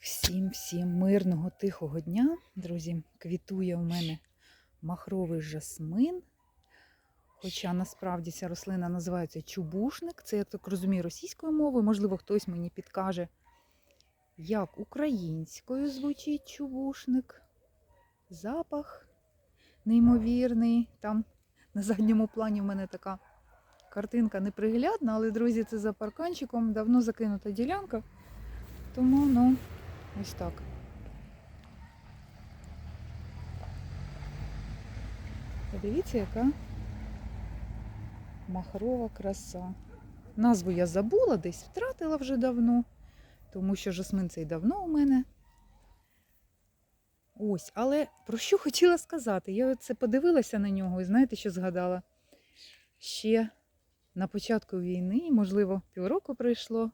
Всім всім мирного тихого дня, друзі. Квітує у мене махровий жасмин. Хоча насправді ця рослина називається чубушник. Це, я так розумію, російською мовою. Можливо, хтось мені підкаже, як українською звучить чубушник. Запах неймовірний. Там на задньому плані в мене така картинка неприглядна, але, друзі, це за парканчиком давно закинута ділянка. Тому, ну, ось так. Подивіться, яка махрова краса. Назву я забула, десь втратила вже давно, тому що жасмин цей давно у мене. Ось, але про що хотіла сказати? Я це подивилася на нього і знаєте, що згадала? Ще на початку війни, можливо, півроку пройшло.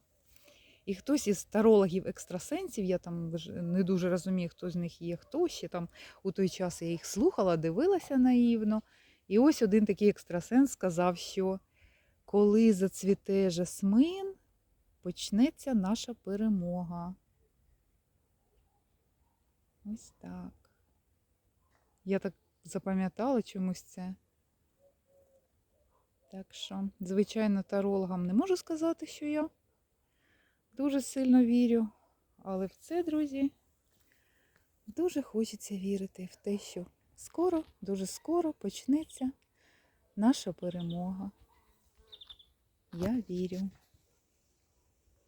І хтось із тарологів екстрасенсів, я там не дуже розумію, хто з них є, хто ще там у той час я їх слухала, дивилася наївно. І ось один такий екстрасенс сказав, що коли зацвіте жасмин, почнеться наша перемога. Ось так. Я так запам'ятала чомусь це. Так що, звичайно, тарологам не можу сказати, що я дуже сильно вірю. Але в це, друзі, дуже хочеться вірити в те, що скоро, дуже скоро почнеться наша перемога. Я вірю.